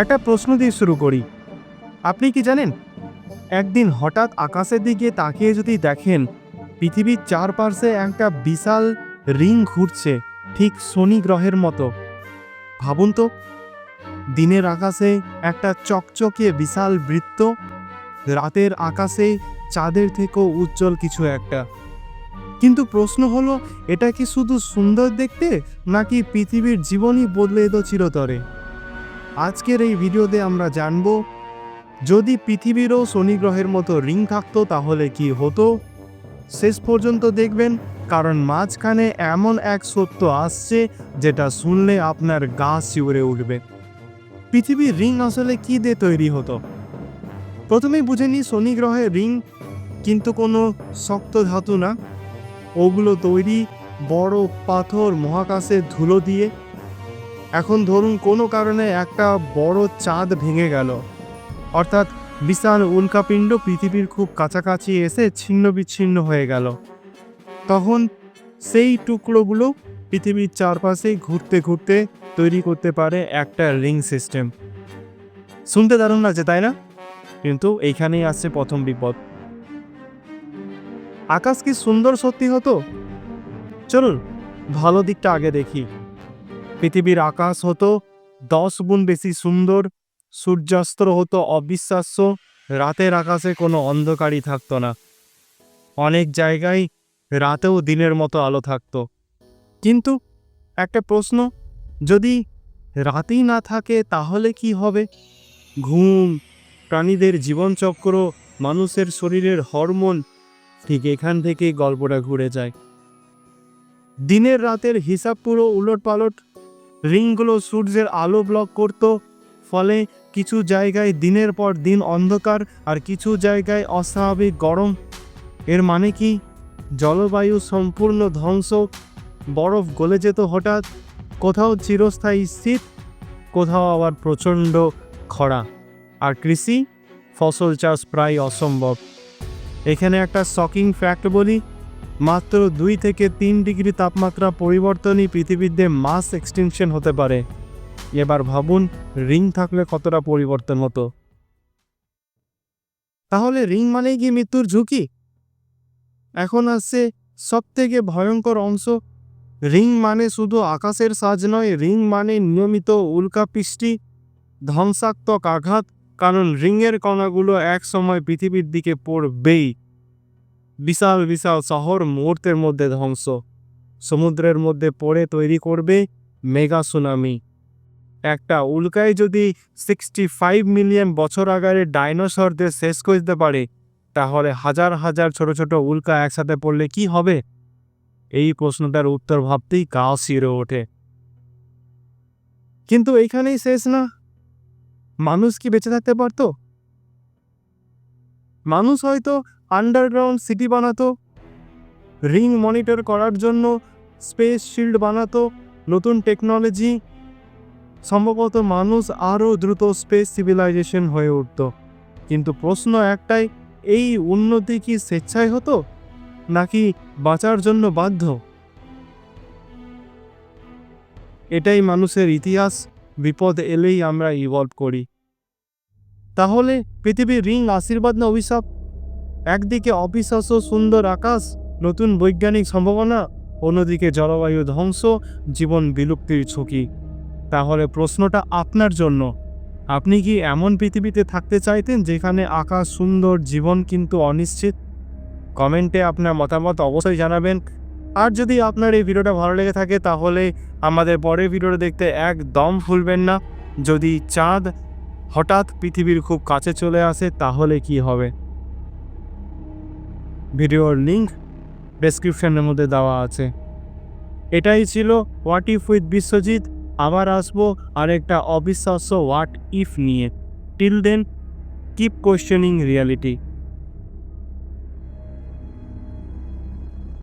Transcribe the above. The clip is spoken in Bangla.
একটা প্রশ্ন দিয়ে শুরু করি। আপনি কি জানেন, একদিন হঠাৎ আকাশের দিকে তাকিয়ে যদি দেখেন, পৃথিবীর চারপাশে একটা বিশাল রিং ঘুরছে, ঠিক শনি গ্রহের মতো। ভাবুন তো, দিনের আকাশে একটা চকচকে বিশাল বৃত্ত, রাতের আকাশে চাঁদের থেকেও উজ্জ্বল কিছু একটা। কিন্তু প্রশ্ন হলো, এটা কি শুধু সুন্দর দেখতে, নাকি পৃথিবীর জীবনই বদলে এলো চিরতরে? আজকের এই ভিডিওতে আমরা জানব, যদি পৃথিবীরও শনি গ্রহের মতো রিং থাকতো তাহলে কি হতো? শেষ পর্যন্ত দেখবেন, কারণ মাঝখানে এমন এক সত্য আসছে যেটা শুনলে আপনার গা শিউরে উঠবে। পৃথিবীর রিং আসলে কি দিয়ে তৈরি হতো? প্রথমেই বুঝে নিই শনি গ্রহের রিং কিন্তু কোনো শক্ত ধাতু না। ওগুলো তৈরি বড় পাথর মহাকাশের ধুলো দিয়ে এখন ধরুন কোনো কারণে একটা বড় চাঁদ ভেঙে গেল। অর্থাৎ বিশাল উল্কাপিণ্ড পৃথিবীর খুব কাছাকাছি এসে ছিন্ন বিচ্ছিন্ন হয়ে গেল। তখন সেই টুকরোগুলো পৃথিবীর চারপাশে ঘুরতে ঘুরতে তৈরি করতে পারে একটা রিং সিস্টেম। শুনতে দারুণ লাগছে, তাই না? কিন্তু এইখানেই আসছে প্রথম বিপদ। আকাশ কি সুন্দর সত্যি হতো? চলুন, ভালো দিকটা আগে দেখি। পৃথিবীর আকাশ হতো দশ গুণ বেশি সুন্দর, সূর্যাস্ত হতো অবিশ্বাস্য, রাতের আকাশে কোনো অন্ধকারই থাকতো না। অনেক জায়গায় রাতেও দিনের মতো আলো থাকতো। কিন্তু একটা প্রশ্ন, যদি রাতেই না থাকে তাহলে কি হবে? ঘুম, প্রাণীদের জীবনচক্র, মানুষের শরীরের হরমোন, ঠিক এখান থেকেই গল্পটা ঘুরে যায়। দিনের রাতের হিসাব পুরো উলট পালট রিংগুলো সূর্যের আলো ব্লক করত, ফলে কিছু জায়গায় দিনের পর দিন অন্ধকার আর কিছু জায়গায় অস্বাভাবিক গরম। এর মানে কি? জলবায়ু সম্পূর্ণ ধ্বংস, বরফ গলে যেত হঠাৎ, কোথাও চিরস্থায়ী শীত, কোথাও আবার প্রচণ্ড খরা। আর কৃষি? ফসল চাষ প্রায় অসম্ভব। এখানে একটা শকিং ফ্যাক্ট বলি। মাত্র দুই থেকে তিন ডিগ্রি তাপমাত্রা পরিবর্তনই পৃথিবীতে মাস এক্সটেনশন হতে পারে। এবার ভাবুন, রিং থাকলে কতটা পরিবর্তন হতো? তাহলে রিং মানেই কি মৃত্যুর ঝুঁকি? এখন আসছে সব থেকে ভয়ঙ্কর অংশ। রিং মানে শুধু আকাশের সাজ নয়, রিং মানে নিয়মিত উল্কাপিষ্টি ধ্বংসাত্মক আঘাত, কারণ রিংয়ের কণাগুলো এক সময় পৃথিবীর দিকে পড়বেই। বিশাল বিশাল শহর মুহূর্তের মধ্যে ধ্বংস। সমুদ্রের মধ্যে পড়ে তৈরি করবে মেগা সুনামি। একটা উল্কায় যদি সিক্সটি ফাইভ মিলিয়ন বছর আগারে ডাইনোসরদের শেষ করতে পারে, তাহলে হাজার হাজার ছোট ছোট উল্কা একসাথে পড়লে কি হবে? এই প্রশ্নটার উত্তর ভাবতেই গা শিরে ওঠে। কিন্তু এইখানেই শেষ না। মানুষ কি বেঁচে থাকতে পারতো? মানুষ হয়তো আন্ডারগ্রাউন্ড সিটি বানাতো রিং মনিটর করার জন্য স্পেস শিল্ড বানাতো, নতুন টেকনোলজি সম্ভবত মানুষ আরও দ্রুত স্পেস সিভিলাইজেশন হয়ে উঠত। কিন্তু প্রশ্ন একটাই, এই উন্নতি কি স্বেচ্ছায় হতো, নাকি বাঁচার জন্য বাধ্য? এটাই মানুষের ইতিহাস, বিপদ এলেই আমরা ইভলভ করি। তাহলে পৃথিবীর রিং আশীর্বাদ না অভিশাপ? একদিকে অবিশ্বাস্য সুন্দর আকাশ, নতুন বৈজ্ঞানিক সম্ভাবনা, অন্যদিকে জলবায়ু ধ্বংস, জীবন বিলুপ্তির ঝুঁকি। তাহলে প্রশ্নটা আপনার জন্য। আপনি কি এমন পৃথিবীতে থাকতে চাইতেন যেখানে আকাশ সুন্দর, জীবন কিন্তু অনিশ্চিত? কমেন্টে আপনার মতামত অবশ্যই জানাবেন। আর যদি আপনার এই ভিডিওটা ভালো লেগে থাকে, তাহলে আমাদের পরের ভিডিওটা দেখতে একদম ভুলবেন না। যদি চাঁদ হঠাৎ পৃথিবীর খুব কাছে চলে আসে, তাহলে কি হবে? ভিডিওর লিঙ্ক ডেসক্রিপশানের মধ্যে দেওয়া আছে। এটাই ছিল হোয়াট ইফ উইথ বিশ্বজিৎ আবার আসব আরেকটা অবিশ্বাস্য হোয়াট ইফ নিয়ে। Till then keep questioning reality